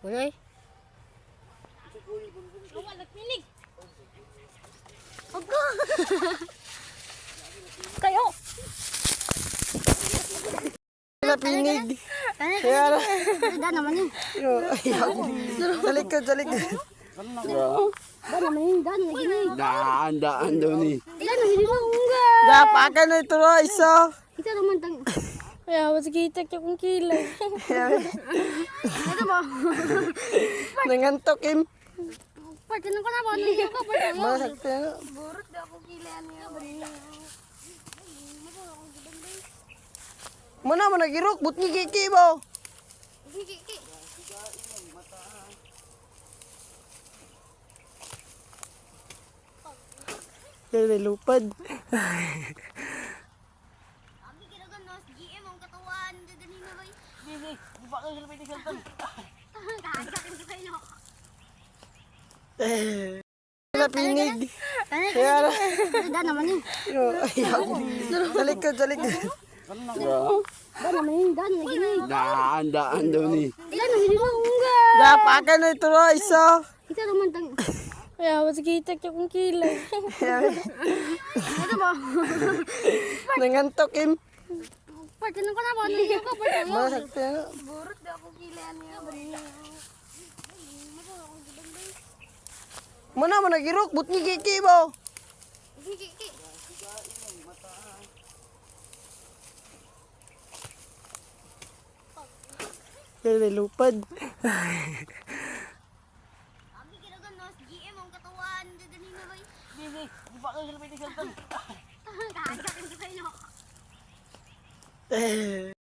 Uy. Luwa, nagpinig. Ogo. Kayo. Napinig. Kaya na. Da naman yun. Sa likod, sa likod. Daan, daan daw ni. Dapakan na ito ro, iso. Ito naman tang. Kaya, kita kaya kung kilay. Ito mo. Nangantok, Kim. Parte nang ko na ba? Nandito ka parte mo. Masakit na. Burot da ako kilayan niya. Mana mo nagirok, but ni Kiki mo. Kiki. Kaya lupad. Abi kinagan nos GM ang katawan. Dadali na ba? Hindi, di ba kayo sila pwede saltan? Kakakin ko kayo. Napinig. Kaya na. Da naman yun. Sa likod, sa likod. Da naman yun. Da naman yun. Daan, daan daw ni. Da naman yun. Ungga. Dapakan na ito iso. Ito naman tang. Kaya, mas kita kaya kung kilay. Ito mo. Nangantok, Kim. Nang ko na ba? Nandito ka parte mo. Masakit na. Burot da ako kilayan niya. Mana mo nagirok, but ni Kiki mo. Kiki. Kaya lupad. Abi kinagan nos GM ang katawan. Dadali na ba? Hindi, di ba kayo sila pwede saltan? Kakakin ko kayo. 哎